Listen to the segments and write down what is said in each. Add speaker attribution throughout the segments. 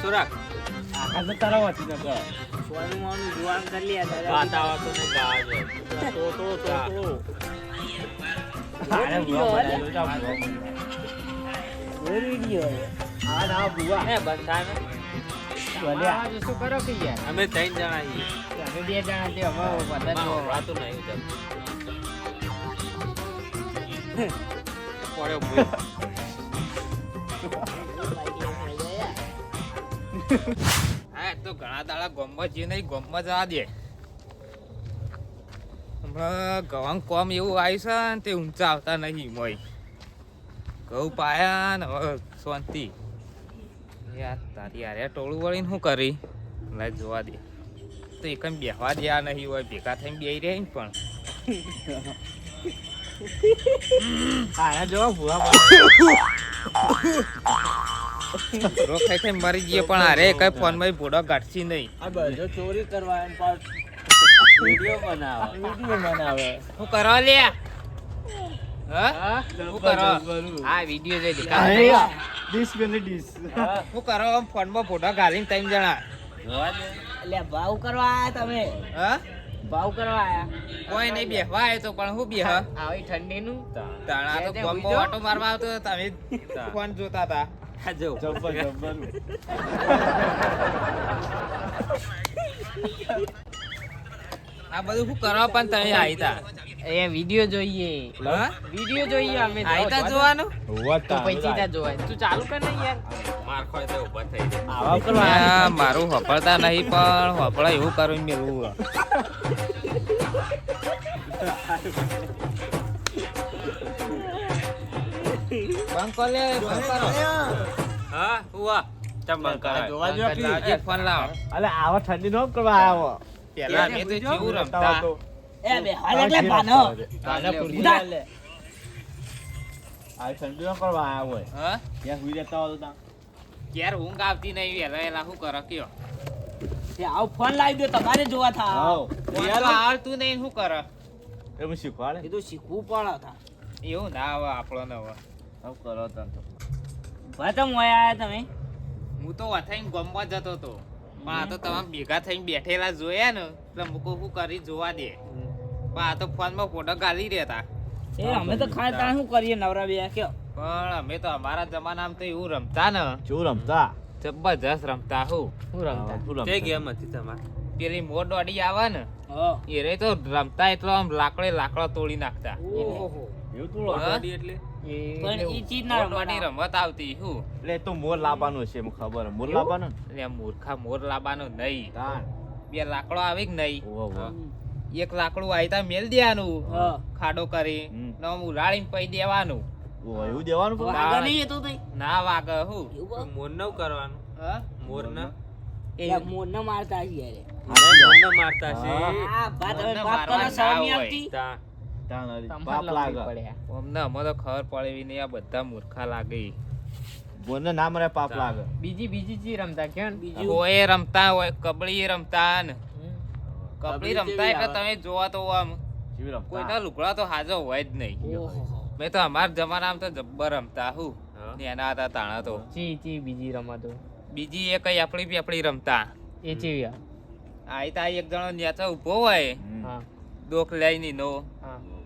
Speaker 1: ઓછો રાખ.
Speaker 2: આખા તો તારા વાંચી નકર
Speaker 3: સોનું મોનું જોવાનું કરી લે
Speaker 1: ગાતા આવતો ને ગાજ
Speaker 2: તો તો તો
Speaker 1: હા.
Speaker 2: તો
Speaker 3: અરે
Speaker 2: બુઆ
Speaker 3: વિડિયો
Speaker 2: બનાવ્યો જા બુઆ બનાવ્યો.
Speaker 1: હા તો ઘણા દાડા ગોમમાં જઈએ નહીં ગોમમાં જવા દે. હમણાં ગવાંગ કોમ એવું આવ્યું છે ને તે ઊંચા આવતા નહીં મોય. ઘઉં પાયા ને હવે શાંતિ. યાર તારી યારે ટોળું વળીને શું કરી? લાય જોવા દે. તો એકમ બેહવા દ્યા નહીં હોય ભેગા થઈને બેહી રહે ને પણ.
Speaker 2: આયા જો બુઆ
Speaker 1: રો ખાઈ ખાઈ મરી ગયો પણ અરે કઈ ફોનમાં ભૂડો ગાંઠશી નહીં.
Speaker 2: આ બધો ચોરી કરવા એમ પાસ વિડિયો બનાવે. વિડિયો બનાવે.
Speaker 1: હું કરો લે હા?
Speaker 2: હા?
Speaker 1: કરો? આ વીડિયો જોઈ દેખાડો.
Speaker 2: ડીશ પેલે ડીશ.
Speaker 1: શું કરો? આમ ફોનમાં ફોટો ગાલીને ત્રણ જણા.
Speaker 3: એટલે ભાવ કરવા આયા તમે?
Speaker 1: હા?
Speaker 3: ભાવ કરવા આયા?
Speaker 1: કોઈ નહીં બેહવા આવ્યો તો પણ શું બેહ?
Speaker 4: આવી ઠંડીનું?
Speaker 1: તાણા તો? ઓટો મારવા આવતો તમે ફોન જોતા હતા. જો
Speaker 2: જબ્બર જબ્બર
Speaker 1: આ બધું શું કરવા પણ તમે આયતા
Speaker 4: એ વિડિયો જોઈએ.
Speaker 1: વીડિયો
Speaker 4: વિડિયો જોઈએ અમે.
Speaker 1: આયતા જોવાનું?
Speaker 4: તો પછી ત્યાં જોવાય. તું ચાલુ કર ને યાર.
Speaker 1: મારખો ખોય ઊભા થઈ જાય
Speaker 2: આવા કરવા
Speaker 1: મારું હપળતા નહીં પણ હપળા એવું કરું મેળવું બંધ કર લે. કરો હા હુઆ ચમ બંધ કરાય
Speaker 2: જોવા જો આપી.
Speaker 1: લાવજે ફોન લાવ.
Speaker 2: અલે આવા ઠંડી નો કરવા આવ્યો
Speaker 1: પેલા મેં તો જેવું રમતા
Speaker 3: એ બે હાલે એટલે પાનો
Speaker 2: તાને પૂરી લે આ ઠંડી નો કરવા આવ્યો
Speaker 1: હા?
Speaker 2: ત્યાં હુઈ રહેતા હોય તો તાં.
Speaker 1: ઊંઘ આવતી નહીં વેલા વેલા શું કરો કયો?
Speaker 3: આવ ફોન લાવી દો તમારે જોવા થા.
Speaker 1: ફોન તો નહીં શું કરો?
Speaker 2: એમ શીખવાડે?
Speaker 3: એ તો શીખવું પડે થા.
Speaker 1: એવું ના આવે આપણો ને હવે
Speaker 2: આવ કરો તો.
Speaker 3: ભાતમ વયા આયા તમે?
Speaker 1: હું તો અથાઈને ગમવા જતો તો પણ આ તો તમે ભેગા થઈને બેઠેલા જોયા ને એટલે મૂકો શું કરી જોવા દે. પણ આ તો ફોનમાં ફોટો ગાલી રહેતા
Speaker 3: એ અમે તો ખાય તાણ શું કરીએ નવરા બે કયો
Speaker 1: પણ અમે તો અમારા જમાનામાં તો એવું રમતા ને.
Speaker 2: શું રમતા?
Speaker 1: જબરજસ્ત રમતા હું.
Speaker 4: શું રમતા?
Speaker 2: શું રમતા?
Speaker 1: ગેમ હતી તમારે? પેલી મોર દોડી આવે ને એ રે તો રમતા એટલો આમ લાકડે લાકડો તોડી નાખતા.
Speaker 3: ઓહો
Speaker 2: તું
Speaker 1: એટલે?
Speaker 3: પણ ઈ ચીજ ના
Speaker 1: મોર રમત આવતી હું
Speaker 2: એટલે તો મોર લાવવાનું છે મને ખબર. મોર લાવવાનું?
Speaker 1: એટલે મૂર્ખા મોર લાવવાનો નહીં. બે લાકડો આવી કે નહીં. એક લાકડું આયતા મેલ દેવાનું. ખાડો કરી. ને આમ પઈ દેવાનું.
Speaker 2: એવું દેવાનું પણ?
Speaker 3: નહીં તો
Speaker 1: ના વાગે હું મોર નવ કરવાનું? મોર ન
Speaker 3: એ મોર ન મારતા છે યાર.
Speaker 2: અરે,
Speaker 1: મારતા
Speaker 2: હા.
Speaker 3: આ ભાત હવે
Speaker 1: મોરને
Speaker 3: કરો
Speaker 1: ના હોય.
Speaker 3: આવતી.
Speaker 2: પાપ લાગે.
Speaker 1: અમને અમે તો ખબર પડે એવી નહીં આ બધા મૂર્ખા લાગે
Speaker 2: બોને નામ રે પાપ લાગે.
Speaker 4: બીજી બીજી ચી રમતા કેમ?
Speaker 3: બીજું?
Speaker 1: હોય રમતા હોય કબડી રમતા ને. કબડી રમતા એટલે તમે જોવા તો આમ કોઈના લુગડા તો હાજો હોય જ નહીં. મેં તો અમારા જમાનામાં તો જબ્બર રમતા હું. એના હતા તાણા તો.
Speaker 4: ચી ચી બીજી રમતો?
Speaker 1: બીજી એ કઈ આપણી પેપડી રમતા.
Speaker 4: એ ચી આ?
Speaker 1: આયતા એક જણો ન્યાતા ઊભો હોય.
Speaker 4: હા.
Speaker 1: દોખ લઈને નો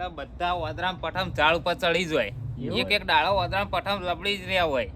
Speaker 1: ને બધા ઓદરામ પઠમ ઝાડ ઉપર ચડી જ હોય. એક એક ડાળો ઓદરામ પઠમ લબડી જ રહ્યા હોય.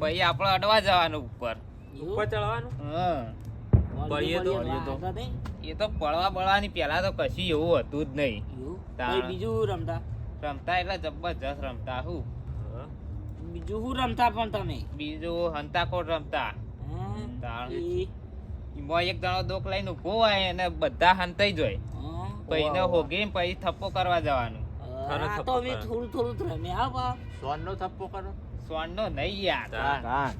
Speaker 1: પછી આપણે અડવા જવાનું ઉપર.
Speaker 3: ઉપર
Speaker 1: ચડવાનું? હા.
Speaker 3: તો
Speaker 1: એ તો પડવા બળવાની પહેલા તો કશું એવું હતું જ નહીં.
Speaker 3: બીજું રમતા?
Speaker 1: રમતા એટલે જબરજસ્ત રમતા હું.
Speaker 3: બીજું શું રમતા પણ તમે?
Speaker 1: બીજું હંતાકોટ રમતા.
Speaker 3: હા?
Speaker 1: તાણ.
Speaker 3: ઈ,
Speaker 1: એમાં એક જણો દોખ લઈને ઊભો હોય અને બધા હંતાઈ જોય
Speaker 3: હા?
Speaker 1: પછી એને હોગી પછી થપ્પો કરવા જવાનું.
Speaker 3: આ તો અમે થોડું થોડું રમ્યા હા બા.
Speaker 2: સોનનો થપ્પો કરો.
Speaker 1: સોનનો નહીં યાર.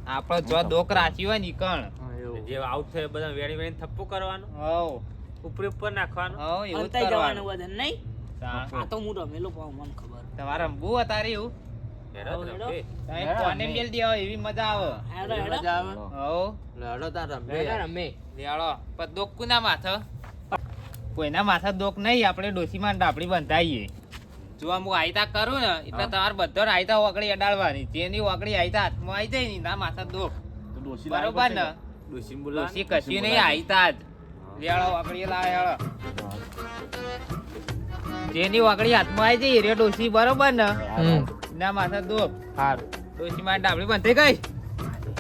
Speaker 1: આપણો જો દોખ રાચી હોય ને ઈ કણ.
Speaker 2: એવું.
Speaker 1: જે આઉટ થાય બધા વેણી વેણી થપ્પો કરવાનો? હવ. ઉપર ઉપર નાખવાનું? હવ એવું
Speaker 3: જવાનું બધા નહીં? આ તો હું રમેલો પણ મને ખબર.
Speaker 1: તમારે રમવું અતારે એવું? કોને મેલ દેવો એવી મજા આવે.
Speaker 3: લડાવો હો
Speaker 1: લડો તાર
Speaker 4: રમે રમે
Speaker 1: લેવાડો પણ દોખ કુના માથે. કોઈના માથા દોખ નહીં આપણે ડોસીમાં ડાપડી બંધાઈએ. જો આમ હું આયતા કરું ને એટલે તમારે બધો આયતા ઓકળી અડાડવાની. જેની ઓકળી આયતા હાથમાં આવી જાય ને ના માથા દોખ. બરોબર ને?
Speaker 2: ડોસી બોલા
Speaker 1: કશી નહીં આયતા જ. લેળો ઓકળી લાવે હેળો જેની ઓકળી હાથમાં આવી જાય રે ડોસી બરોબર ને? ના માથા દોખ.
Speaker 4: હાર.
Speaker 1: ડોસી મારી ડાબલી બંધી ગઈ?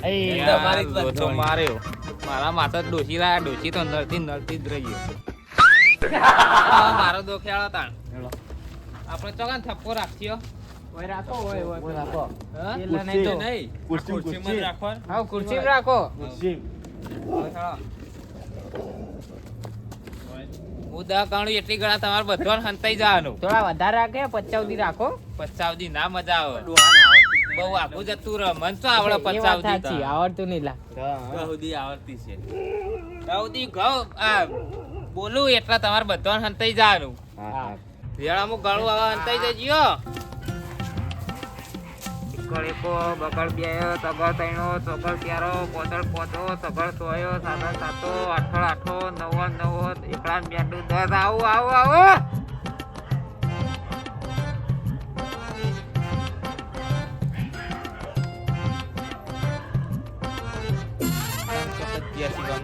Speaker 4: એ
Speaker 1: તમારી માર્યો. મારા માથા ડોસી લાયા ડોશી તો નડતી નરતી જ રહી મારો દોખ્યાળો તાણ. આપણે ચોકાન થપ્પો રાખ્યો
Speaker 4: ઓય રાખો ઓય ઓય
Speaker 2: રાખો.
Speaker 1: હા?
Speaker 4: નહીં તો.
Speaker 2: નહીં?
Speaker 1: ખુરશી, ખુરશી.
Speaker 4: હા ખુરશી રાખો.
Speaker 2: ખુરશી.
Speaker 1: હું એટલી ગળા તમારે બધાને હંતાઈ જવાનું.
Speaker 4: થોડા વધારે રાખે પચાસ રાખો.
Speaker 1: પચાવદી ના મજા આવે. બહુ આગું જતું રહ. મન તો આવડે પચાવદી
Speaker 4: આવડતું નહીં
Speaker 2: આવડતી છે.
Speaker 1: સૌદી ઘઉં આ બોલું એટલા તમારે બધો હંતાઈ જવાનું
Speaker 4: હા
Speaker 1: રેડા અમુક ગળું હવે હંતાઈ જજો કળીકો બકડ બે સગળ તૈણો સગળ ત્યારો પોતળ પોતો સગળ સોયો સાતળ સાતો આઠળ આઠો નવો નવો એકલા બેઠું દસ આવું આવું આવું.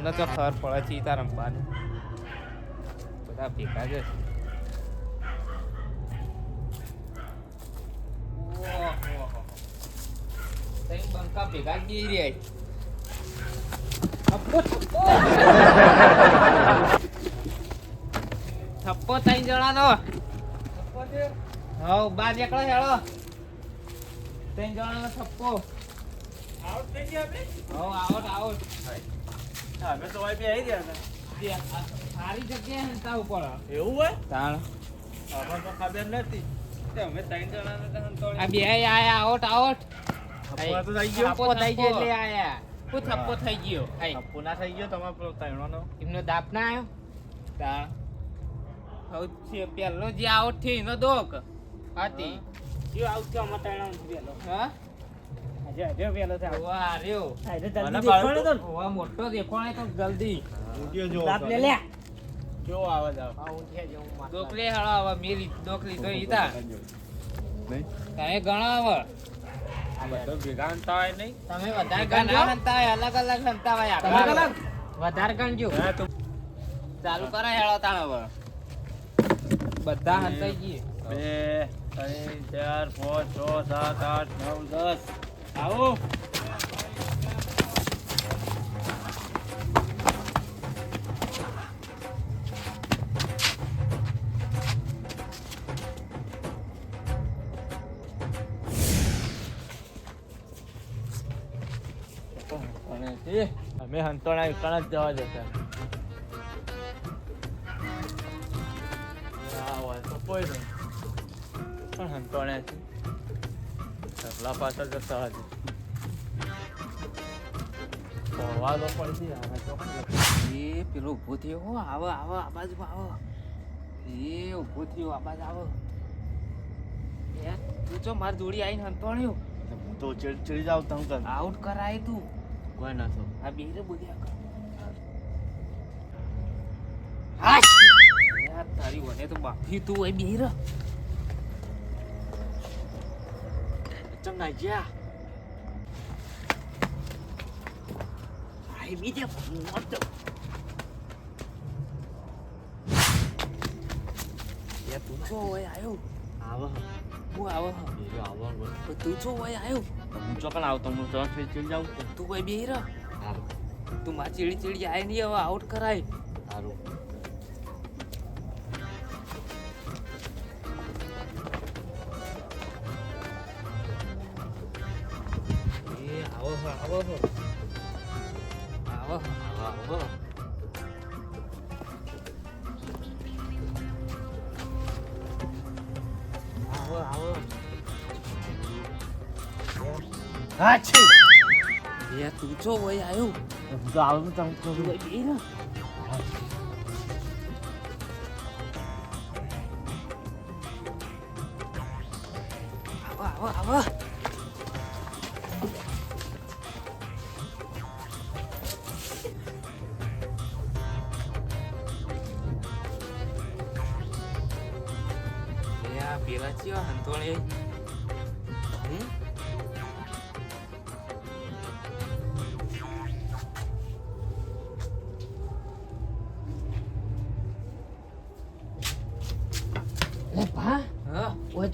Speaker 1: તો ખબર પડે છે તાર રમવાની બધા ભેગા જ હશે. ઓહો. તઈ બંકા ભેગા જ રહ્યા થપ્પો, થપ્પો. થપ્પો ત્રણ જણાનો હવ બાર નીકળો હેળો ત્રણ જણાનો થપ્પો હવ આવટ આવટ
Speaker 2: અમે તો વાય બે આવી રહ્યા હતા.
Speaker 1: જે આ સારી જગ્યાએ હંતા ઉપર
Speaker 2: એવું હોય?
Speaker 1: તાણ.
Speaker 2: અમને તો ખબર નથી. અમે ત્રણ જણાને
Speaker 1: આ બે આયા આવટ આવટ
Speaker 2: થપ્પો તો થઈ ગયો.
Speaker 1: થપ્પો થઈ ગયો એટલે આયા. હું થપ્પો થઈ ગયો.
Speaker 2: થપ્પો ના થઈ ગયો તમારો પેલો
Speaker 4: એમનો દાપ ના આવ્યો
Speaker 1: તાણ. સૌથી પહેલો જે આવટ થયો એનો દોક. હતી
Speaker 3: જો પેલો
Speaker 1: હા?
Speaker 3: પેલો થાય.
Speaker 1: વાહ રહ્યો.
Speaker 2: મને
Speaker 3: તો
Speaker 1: મોટો દેખોણે તો જલ્દી.
Speaker 3: બાપ લે લે.
Speaker 2: કેવો અવાજ આવે
Speaker 4: જેવું માથું.
Speaker 1: દોક લે હળો હવે મેરી ઈતા
Speaker 2: નહીં?
Speaker 1: તમે
Speaker 2: હા, તો
Speaker 1: ચાલુ કરો હેળો તાણ હવે. બધા હંતાઈ ગઈ
Speaker 2: બે ત્રણ ચાર પાંચ છ સાત આઠ નવ દસ. આવો. અમે હંતોણા કણ જ જવા જતા પણ હોય છે. સગલા પાછળ જતા હતા તો પડતી આના
Speaker 1: એ પેલો ઊભો થયો. હો આવો આવો આ બાજુ આવો. એ ઊભો થયો આ બાજુ આવો. એ તું ચો મારી જોડી આવીને હંતોણ્યો
Speaker 2: હું તો ચડી ચડી જાવ તમ કર
Speaker 1: આઉટ કરાય તું.
Speaker 2: કોઈ ના થો
Speaker 1: આ બેરે બોલ્યા યાર તારી વને તો બાફી તું એ બેર
Speaker 2: ચમ ના
Speaker 3: આઈ બીજે મોટ
Speaker 1: યાર તું છો હોય આયો
Speaker 2: આવો
Speaker 1: હું આવો
Speaker 2: આવો
Speaker 1: પણ તું છો હોય આયો
Speaker 2: હું ચોકન આવતો હું ચોક ફેર ચડી જાઉં
Speaker 1: તું ભાઈ બેર
Speaker 2: સારું
Speaker 1: તું. માર ચીડી ચીડી આય નહીં હવે આઉટ કરાય
Speaker 2: સારું
Speaker 1: આવો આવો આવો હા
Speaker 2: છે.
Speaker 1: એ તું છો હોય આયો.
Speaker 2: હું તો આવું તમ કરું
Speaker 1: ભાઈ બેર આવો આવો આવો.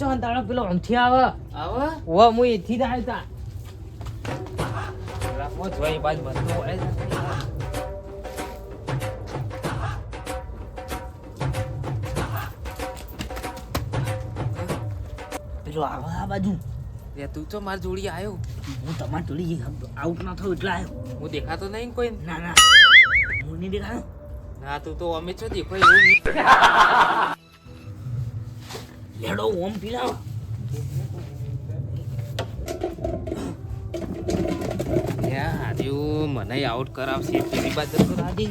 Speaker 1: હા
Speaker 4: અંતાળો પેલો આમથી આવે.
Speaker 1: આવો?
Speaker 4: ઓ હું એથી જ આવ્યો તા.
Speaker 1: રાખો જોઈ બાજ બધું હોય
Speaker 3: પેલો આવે આ બાજુ.
Speaker 1: રે તું તો માર જોડી આવ્યો
Speaker 3: હું તમારી જોડી આઉટ ના થયો એટલે આવ્યો
Speaker 1: હું દેખાતો નહીં કોઈ
Speaker 3: ના ના. હું નહીં દેખાયો.
Speaker 1: ના તું તો અમે છો દેખો એવું નહીં.
Speaker 3: લેડો ઓમ પીલાવ
Speaker 1: હાર્યું મને આઉટ કરાવશે પેલી બાજુ તો રાજી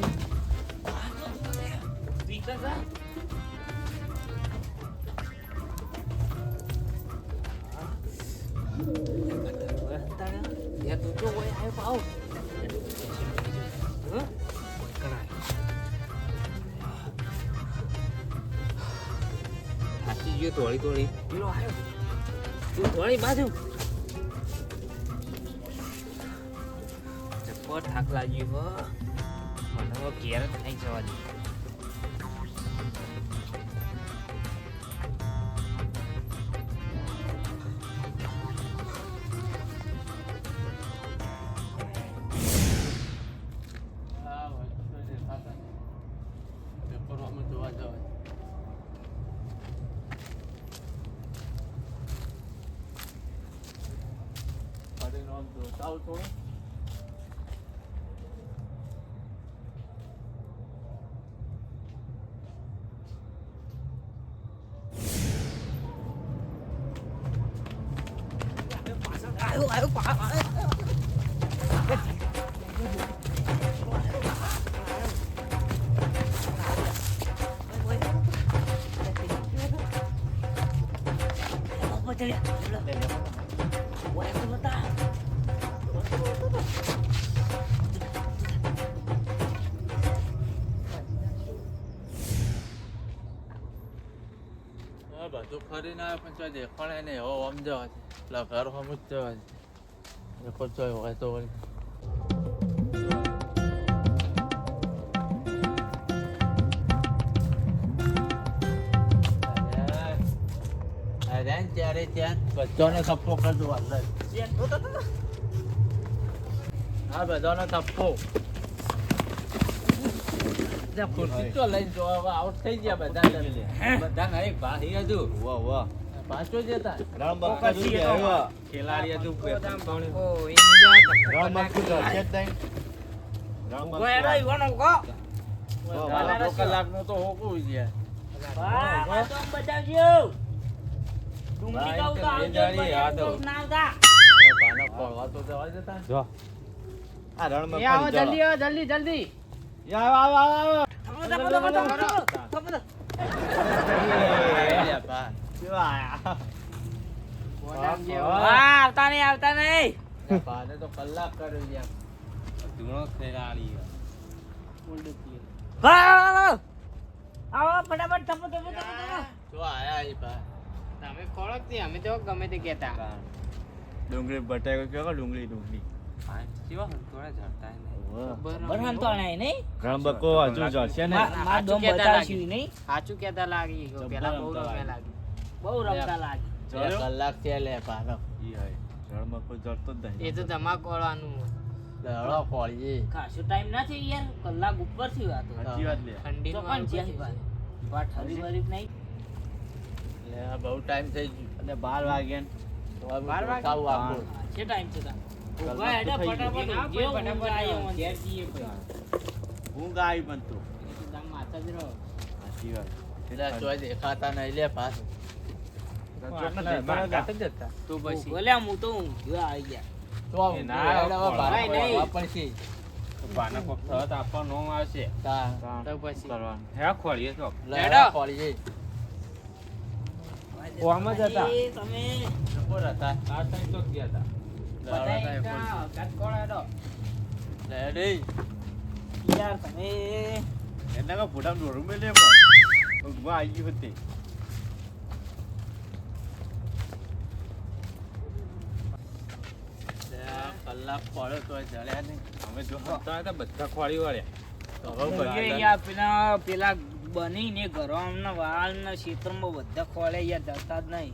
Speaker 1: Yeah, તું તો ઓય આવ્યો પાઉ હં? ગયો તોડી તોડી. પેલો આવ્યો. તું તોડી બાજુ. જબ્બર થાક લાગ્યો હો. મને ઘેર નહીં જવા દે.
Speaker 2: ફરીને આમ જોતા આવું બધું ફરીને આવ્યો પણ ચોય હવે આમ જવા એટલે ઘર હમ જ જવા હોય તો. ત્યારે ત્યાં બધાને થપ્પો કરજો હા, બધાનો થપ્પો. ખુરશી તો લઈને જો આઉટ થઈ ગયા બધા બધા નહીં ભાઈ હજુ
Speaker 5: વાહ વાહ
Speaker 2: પાંચો જતા
Speaker 5: રામ બાપા જોઈ આવ્યા.
Speaker 2: ખેલાડી હજુ
Speaker 1: ઓ એ
Speaker 5: રામ બાપુ છે જ નહીં. રામ બાપુ
Speaker 2: અડધો કલાકનું તો હોકું છે
Speaker 3: ડુંગળી
Speaker 2: ભાઈ,
Speaker 3: કહું તો
Speaker 2: તો
Speaker 3: આવજો,
Speaker 2: બે દાડી યાદ
Speaker 3: બજાર ના આવતા.
Speaker 2: પાના ખોળવા તો જવા જતા
Speaker 5: જો આ રણ
Speaker 4: એ આવો
Speaker 5: બાપા
Speaker 4: જલ્દી જલ્દી જલ્દી આવતા નહીં આવતા નહીં.
Speaker 2: તો કલાક કર્યો.
Speaker 1: ધૂણો ખેલાડી
Speaker 3: આવો ફટાફટ થપ્પો થપ્પો થપ્પો.
Speaker 2: જો આયા એ ભા.
Speaker 4: તમે ખોળક નહીં અમે તો ગમે તે કહેતા.
Speaker 5: ડુંગળી બટાકો કેવો ડુંગળી ડુંગળી.
Speaker 2: કલાક છે લે ભાનો.
Speaker 5: ઈ હોય. રણ બકો જડતો જ નહીં.
Speaker 4: એ તો ધમાકો વાળવાનું
Speaker 2: લે
Speaker 3: ખાસો ટાઈમ ના થઈ યાર કલાક ઉપરથી વાત
Speaker 5: સાચી વાત લે.
Speaker 4: ઠંડી
Speaker 3: તો પણ જ્યાં. વાત હરી ભરી નહીં.
Speaker 2: લે બહુ ટાઈમ થઈ ગયો.
Speaker 5: અને બાર વાગ્યા ને.
Speaker 2: તો હવે
Speaker 4: બાર વાગે?
Speaker 3: છે ટાઈમ છે
Speaker 5: તો થઈ ગયું. પણ તું.
Speaker 2: દેખાતા નહીં લે ભા.
Speaker 4: તો પછી.
Speaker 3: બોલ્યા હું તો ઊંઘ્યો આવી ગયા.
Speaker 1: હે.
Speaker 3: તમે.
Speaker 4: બધાય કા
Speaker 2: ગટકોળાડો રેડી
Speaker 3: યાર તમે
Speaker 5: એના કા ફોટા દોરું મે લે. ઉગવા આવી હતી
Speaker 2: કલાક પડ્યો તો જળ્યા નહીં
Speaker 1: અમે જો હતા બધા ખોળી વાળ્યા
Speaker 3: પેલા પેલા બનીને ઘરો અમને વાળ ને ક્ષેત્રમાં બધા ખોળે યાર જતા જ નહીં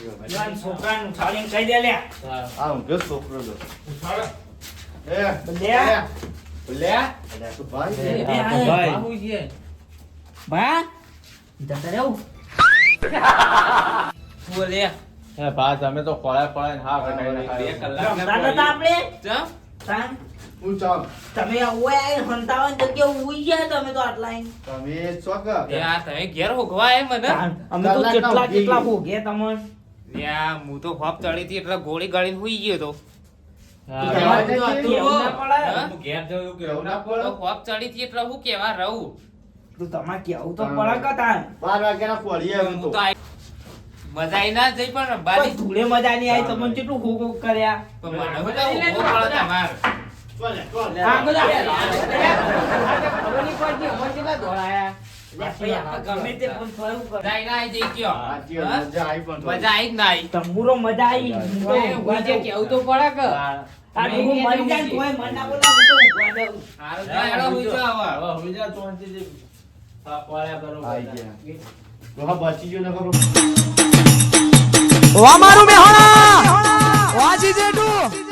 Speaker 3: ઈવન છોકરાને ઉઠાડીને કહી દે લે.
Speaker 5: આ ઊંઘ્યો છોકરો તો એ
Speaker 3: લે.
Speaker 5: અલ્યા તો ભાઈ છે.
Speaker 3: એ,
Speaker 5: આ તો
Speaker 3: એ,
Speaker 5: ભાઈ.
Speaker 2: બાબુ છે.
Speaker 3: ભા જતા રહેવું બોલે
Speaker 2: હે ભા તમે તો ખોળા ખોળા ને હા કટાઈને
Speaker 1: બે કલાક
Speaker 3: આપણે?
Speaker 1: ચમ?
Speaker 5: હું? ચાલ.
Speaker 3: તમે ઓય જગ્યા ઉઈ ગયા તમે તો આટલા
Speaker 5: તમે ચોક
Speaker 1: એ આ તમે ઘેર હોગવા એ મને?
Speaker 3: અમે તો કેટલા કેટલા
Speaker 5: હોગે
Speaker 3: ભોગે તમને?
Speaker 1: લ્યા હું તો હોપ ચડી હતી એટલે ગોળી ગાળીને હુઈ ગયો તો.
Speaker 3: ના
Speaker 1: હોપ ચડી હતી એટલે હું કેવા રહું?
Speaker 3: તો તમારે કેવું તો પડે
Speaker 5: બાર વાગ્યાના તો.
Speaker 1: મજા જઈ પણ
Speaker 3: કોઈ ધૂળે મજા નહીં આવી તમને કેટલું ખો ખો કર્યા?
Speaker 1: પણ મને તો ઊભો પડે તમારે.
Speaker 5: ચાલ લે, ચાલ
Speaker 3: બધા. તે કરે.
Speaker 5: આવી
Speaker 1: જ
Speaker 3: તંબુરો મજા આવી તો.
Speaker 1: કેવું તો પડે કે
Speaker 3: આ ડૂબું મરી જાય ને મન ના બોલાવે, હું તો ઊંઘવા દઉં.
Speaker 1: હારું તો હેડો હવે.
Speaker 2: હવે જા તો અંતિજી. હા, ખોળે
Speaker 5: આઈ ગયા. તો બચી ગયો ને ખબર
Speaker 6: વામારું મેહોણા વાજી જેઠું